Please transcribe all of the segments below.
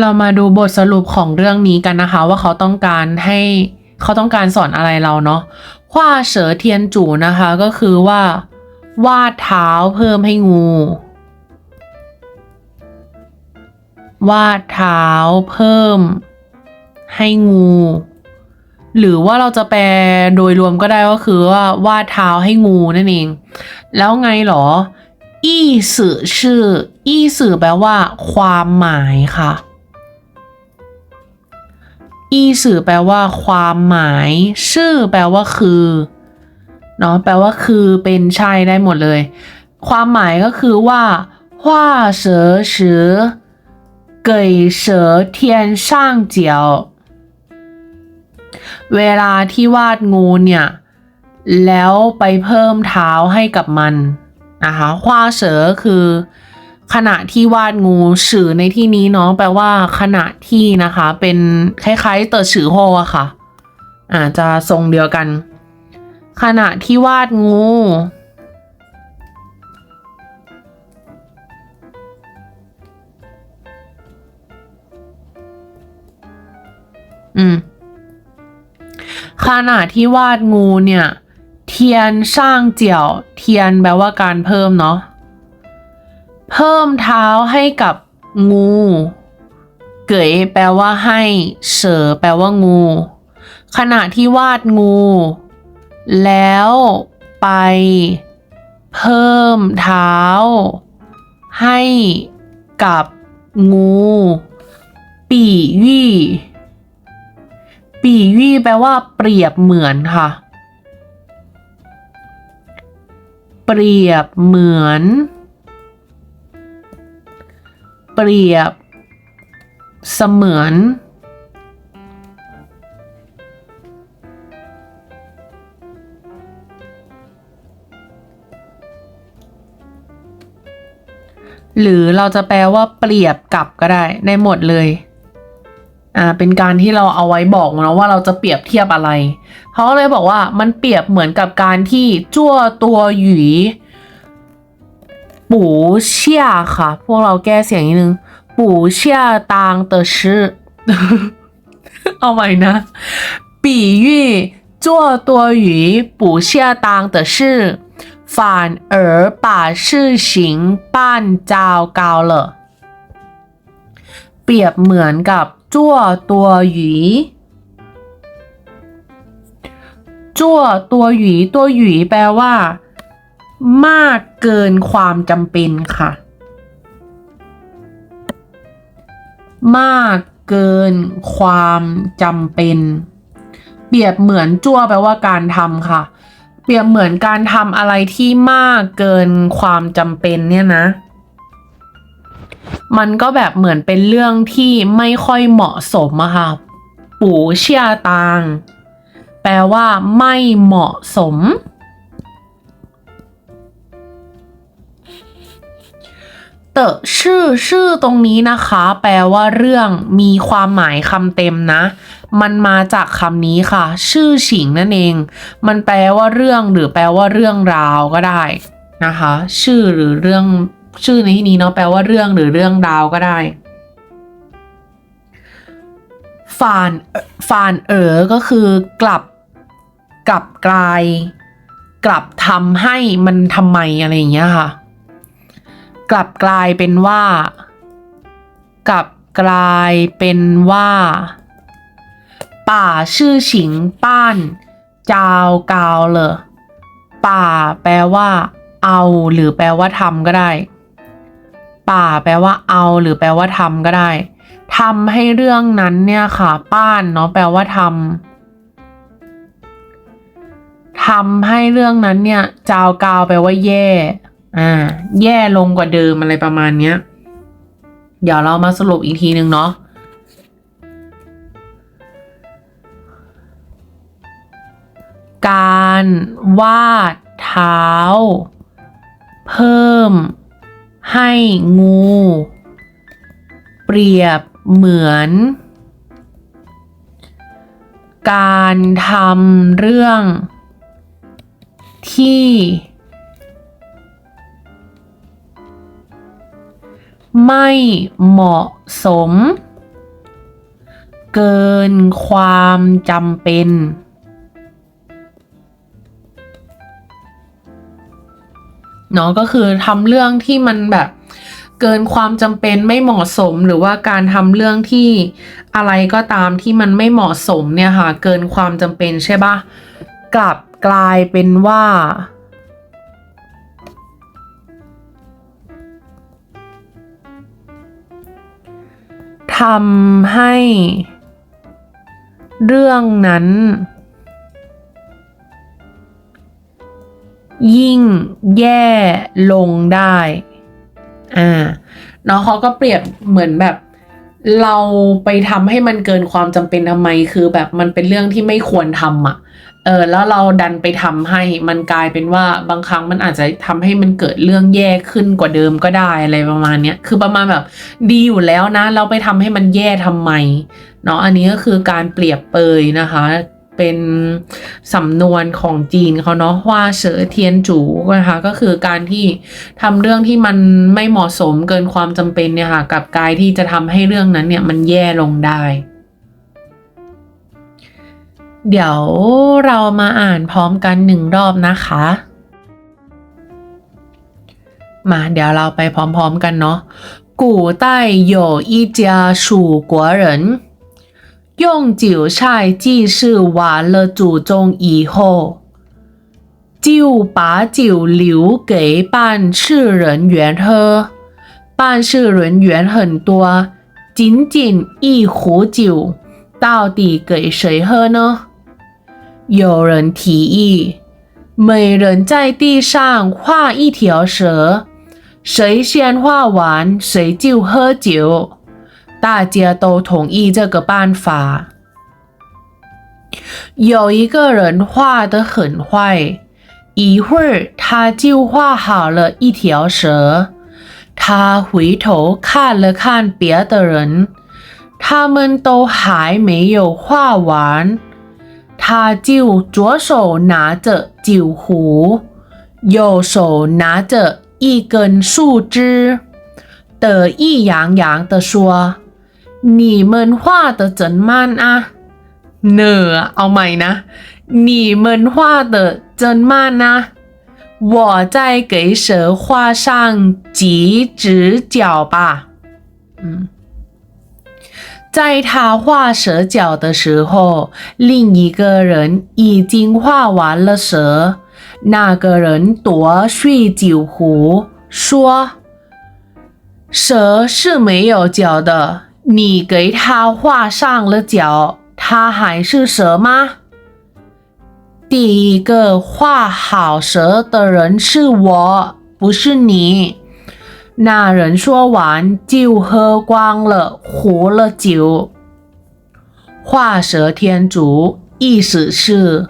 เรามาดูบทสรุปของเรื่องนี้กันนะคะ ว่าเขาต้องการให้เขาต้องการสอนอะไรเราเนาะขว้าเสือเทียนจู่นะคะก็คือว่า วาดเท้าเพิ่มให้งู วาดเท้าเพิ่ม ให้งู หรือว่าเราจะแปลโดยรวมก็ได้ก็คือว่าวาดเท้าให้งูนั่นเอง แล้วไงหรออี้สื่อชื่ออี้สื่อแปลว่า ความหมายค่ะ อีสื่อแปลว่าความหมาย ชื่อแปลว่าคือเนาะแปลว่าคือเป็นใช่ได้หมดเลย ความหมายก็คือว่า画蛇า给蛇添上脚เวลาที่วาดงูเนี่ย แล้วไปเพิ่มเท้าให้กับมันนะคะ画蛇คือ ขณะที่วาดงูสื่อในที่นี้เนาะแปลว่าขณะที่นะคะ เป็นคล้ายๆเตอชื่อโฮอะค่ะอาจจะทรงเดียวกัน ขณะที่วาดงูอืมขณะที่วาดงูเนี่ย เทียนสร้างเจียว เทียนแปลว่าการเพิ่มเนาะ เพิ่มเท้าให้กับงู เกยแปลว่าให้เสือแปลว่างู ขณะที่วาดงู แล้วไป เพิ่มเท้า ให้กับงูปีวี่ปีวี่แปลว่าเปรียบเหมือนค่ะ เปรียบเหมือน เปรียบ เสมือน หรือเราจะแปลว่าเปรียบกับก็ได้ได้หมดเลยอ่าเป็นการที่เราเอาไว้บอกนะว่าเราจะเปรียบเทียบอะไรเขาก็เลยบอกว่ามันเปรียบเหมือนกับการที่จั่วตัวหยี ปูเชี่ยค่ะ พวกเราแก้เสียงนิดนึง ปูเชี่ยตาง的是 เอาใหม่นะ比喻做多余不恰当的事反而把事情办糟糕了เปรียบเหมือนกับจั่วตัวหยีจั่วตัวหยีตัวหยีแปลว่า มากเกินความจำเป็นค่ะ มากเกินความจำเป็น เปรียบเหมือนจั่วแปลว่าการทำค่ะ เปรียบเหมือนการทำอะไรที่มากเกินความจำเป็นเนี่ยนะ มันก็แบบเหมือนเป็นเรื่องที่ไม่ค่อยเหมาะสมอะค่ะ ปู่เชียตาง แปลว่าไม่เหมาะสม เตอชื่อชื่อตรงนี้นะคะ แปลว่าเรื่องมีความหมายคำเต็มนะ มันมาจากคำนี้ค่ะ ชื่อฉิงนั่นเอง มันแปลว่าเรื่องหรือแปลว่าเรื่องราวก็ได้นะคะ ชื่อหรือเรื่องชื่อในที่นี้เนาะแปลว่าเรื่องหรือเรื่องราวก็ได้ฟานฟานเอ๋อก็คือกลับกลับกลาย กลับทำให้มันทำไมอะไรอย่างเงี้ยค่ะ กลับกลายเป็นว่า กลับกลายเป็นว่า ป่าชื่อฉิงป้านจาวกาวเลยป่าแปลว่า เอา หรือแปลว่าทำก็ได้ ป่าแปลว่า เอา หรือแปลว่าทำก็ได้ทำให้เรื่องนั้นเนี่ยค่ะ ป้านเนาะแปลว่าทำทำให้เรื่องนั้นเนี่ยจาวกาวแปลว่าแย่ อ่า แย่ลงกว่าเดิมอะไรประมาณเนี้ย เดี๋ยวเรามาสรุปอีกทีหนึ่งเนาะการวาดเท้า เพิ่มให้งู เปรียบเหมือน การทำเรื่องที่ ไม่เหมาะสม เกินความจำเป็น เนาะก็คือทำเรื่องที่มันแบบเกินความจำเป็นไม่เหมาะสมหรือว่าการทำเรื่องที่อะไรก็ตามที่มันไม่เหมาะสมเนี่ยค่ะเกินความจำเป็นใช่ปะกลับกลายเป็นว่า ทำให้ เรื่องนั้น ยิ่งแย่ลงได้ อ่าเนาะเขาก็เปรียบเหมือนแบบเราไปทำให้มันเกินความจำเป็นทำไม คือแบบมันเป็นเรื่องที่ไม่ควรทำอะ เออแล้วเราดันไปทำให้มันกลายเป็นว่าบางครั้งมันอาจจะทำให้มันเกิดเรื่องแย่ขึ้นกว่าเดิมก็ได้อะไรประมาณเนี้ยคือประมาณแบบดีอยู่แล้วนะ เราไปทำให้มันแย่ทำไมเนาะอันนี้ก็คือการเปรียบเปยนะคะ เป็นสำนวนของจีนเขาเนาะว่าเฉอเทียนจูนะคะก็คือการที่ทำเรื่องที่มันไม่เหมาะสมเกินความจำเป็นเนี่ยค่ะกับกายที่จะทำให้เรื่องนั้นเนี่ยมันแย่ลงได้ เดี๋ยวเรามาอ่านพร้อมกันหนึ่งรอบนะคะ มาเดี๋ยวเราไปพร้อมๆกันเนาะ古代有一家蜀国人。用韭菜祭祀完了祖宗以后，就把酒留给办事人员喝。办事人员很多，仅仅一壶酒，到底给谁喝呢？ 有人提议，每人在地上画一条蛇，谁先画完，谁就喝酒。大家都同意这个办法。有一个人画得很坏，一会儿他就画好了一条蛇。他回头看了看别的人，他们都还没有画完，他就左手拿着酒壶，右手拿着一根树枝，得意洋洋地说。你们画的真慢啊เนอเอาใหม่นะ你们画的真慢啊我再给蛇画上几只脚吧嗯 在他画蛇脚的时候，另一个人已经画完了蛇。那个人夺去酒壶，说：“蛇是没有脚的。”你给他画上了脚，他还是蛇吗？第一个画好蛇的人是我，不是你。那人说完就喝光了壶了酒。画蛇添足，意思是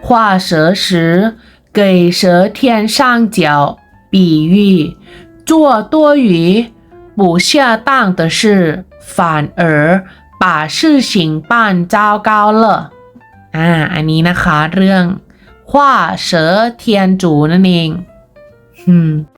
画蛇时给蛇添上脚，比喻做多余、不恰当的事。反而把事情办糟糕了อ่าอันนี้นะคะ เรื่องว่าเสือเทียนจูนั่นเองอืม